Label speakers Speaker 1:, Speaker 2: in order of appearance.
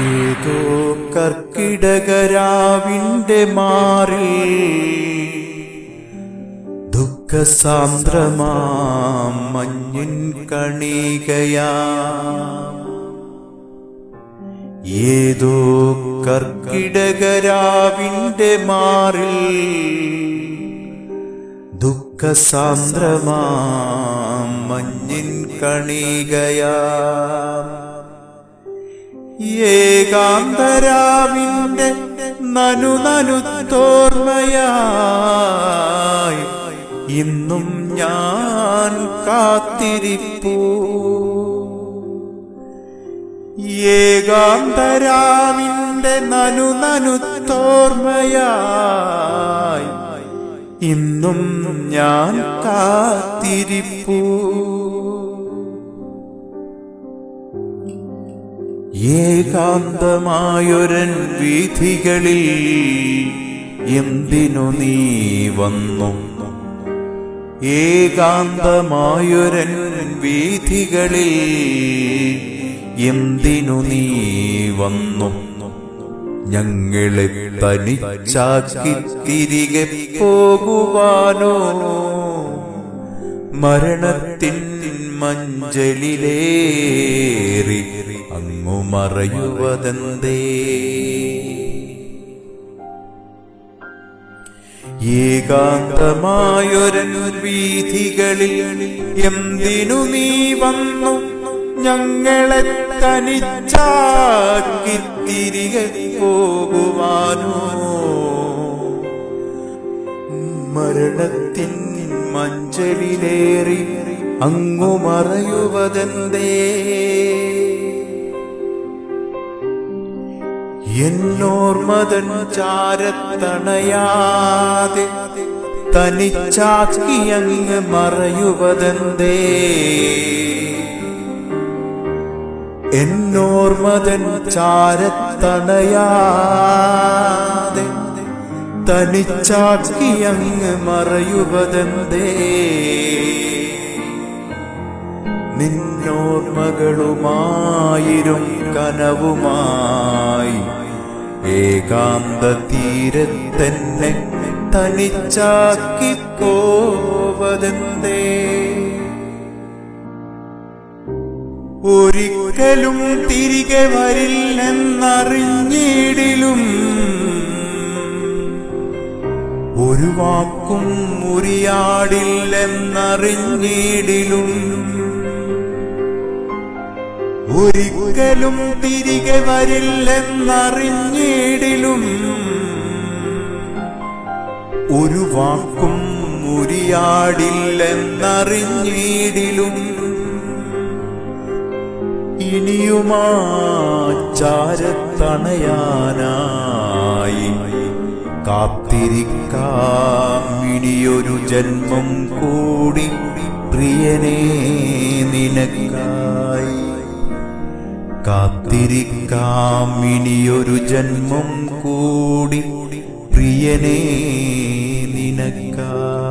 Speaker 1: ഏതോ കർക്കിടകരാവിന്റെ മാറി ദുഃഖസാന്ദ്രമാം മഞ്ഞിൻ കണികയാ. ഏതോ കർക്കിടകരാവിന്റെ മാറിൽ ദുഃഖസാന്ദ്രമാം മഞ്ഞിൻ കണികയാ. ഏകാന്തരാവിന്റെ നനു നനുത്തോർമയായി ഇന്നും ഞാൻ കാത്തിരിപ്പൂ. ഏകാന്തരാവിന്റെ നനു നനുത്തോർമയായി ഇന്നും ഞാൻ കാത്തിരിപ്പൂ. ഏകാന്തമായൊരൻ വീഥികളിൽ എന്തിനു നീ വന്നു? ഏകാന്തമായൊരൻ വീഥികളിൽ എന്തിനു നീ വന്നു? ഞങ്ങളെ തനിച്ചാക്കി തിരികെ പോകുവാനോ? മരണത്തിൻ മഞ്ചലിലേറി അങ്ങു മറയുവതന്തേ? ഏകാന്തമായൊരൻ വീഥികളിൽ എന്തിനു നീ വന്നു? ഞങ്ങളെ തനിച്ചാക്കി തിരികെ പോകുവാനോ? മരണത്തിൻ മഞ്ചലിലേറി അങ്ങു മറയുവതെന്തേ? എന്നോർമതൻ ചാരത്തണയാതെ തനിച്ചാക്കി അങ്ങ് മറയുവതെന്തേ? എന്നോർമതൻ ചാരത്തണയാതെ തനിച്ചാക്കി അങ്ങ് മറയുവതെന്തേ? നിന്നോർമകളുമായിരും കനവുമായി ഏകാന്ത തീരത്തെന്നെ തനിച്ചാക്കി പോവതെന്തേ ഒരിക്കലും തിരികെ വരില്ലെന്നറിഞ്ഞിടിലും ഒരു വാക്കും മുറിയാടില്ലെന്നറിഞ്ഞിടിലും. ഒരിക്കലും തിരികെ വരില്ലെന്നറിഞ്ഞിടിലും. ഒരു വാക്കും മുറിയാടില്ലെന്നറിഞ്ഞിടിലും. ഇനിയുമാ ചാരത്തണയാനായി കാത്തിരിക്കാം. ഇനിയൊരു ജന്മം കൂടി പ്രിയനെ നിനക്കായി. കാത്തിരിക്കാം. ഇനിയൊരു ജന്മം കൂടി പ്രിയനെ നിനക്കായി.